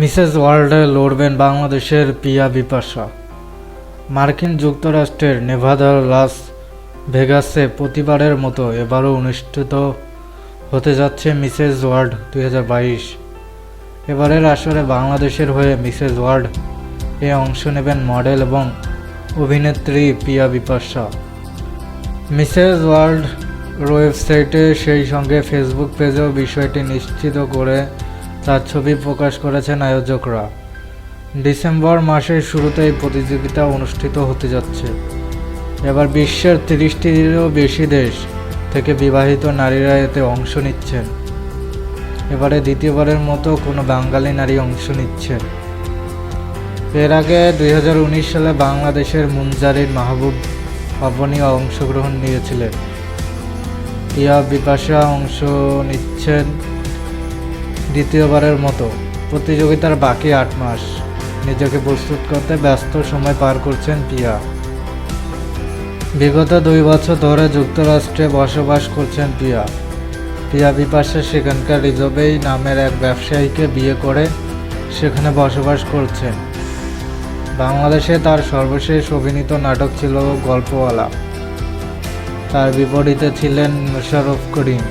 Mrs ওয়ার্ল্ডে লড়বেন বাংলাদেশের পিয়া বিপাশা। মার্কিন যুক্তরাষ্ট্রের নেভাদার লাস ভেগাসে প্রতিবারের মতো এবারও অনুষ্ঠিত হতে যাচ্ছে মিসেস ওয়ার্ল্ড বাইশ। এবারের আসরে বাংলাদেশের হয়ে মিসেস ওয়ার্ল্ড এ অংশ নেবেন মডেল এবং অভিনেত্রী পিয়া বিপাশা। মিসেস ওয়ার্ল্ড ওয়েবসাইটে সেই সঙ্গে ফেসবুক পেজেও বিষয়টি নিশ্চিত করে তার ছবি প্রকাশ করেছেন আয়োজকরা। ডিসেম্বর মাসের শুরুতে এই প্রতিযোগিতা অনুষ্ঠিত হতে যাচ্ছে। এবার বিশ্বের তিরিশটিরও বেশি দেশ থেকে বিবাহিত নারীরা এতে অংশ নিচ্ছেন। এবারে দ্বিতীয়বারের মতো কোনো বাঙালি নারী অংশ নিচ্ছেন। এর আগে দুই হাজার উনিশ সালে বাংলাদেশের মুনজারির মাহবুব পাবনীয় অংশগ্রহণ নিয়েছিলেন। পিয়া বিপাশা অংশ নিচ্ছেন দ্বিতীয়বারের মতো প্রতিযোগিতার বাকি আট মাস। নিজেকে প্রস্তুত করতে ব্যস্ত সময় পার করছেন পিয়া। বিগত দুই বছর ধরে যুক্তরাষ্ট্রে বসবাস করছেন পিয়া। পিয়া বিপাশা সেখানকার রিজবেই নামের এক ব্যবসায়ীকে বিয়ে করে সেখানে বসবাস করছেন। বাংলাদেশে তার সর্বশেষ অভিনীত নাটক ছিল গল্পওয়ালা। তার বিপরীতে ছিলেন মোশাররফ করিম।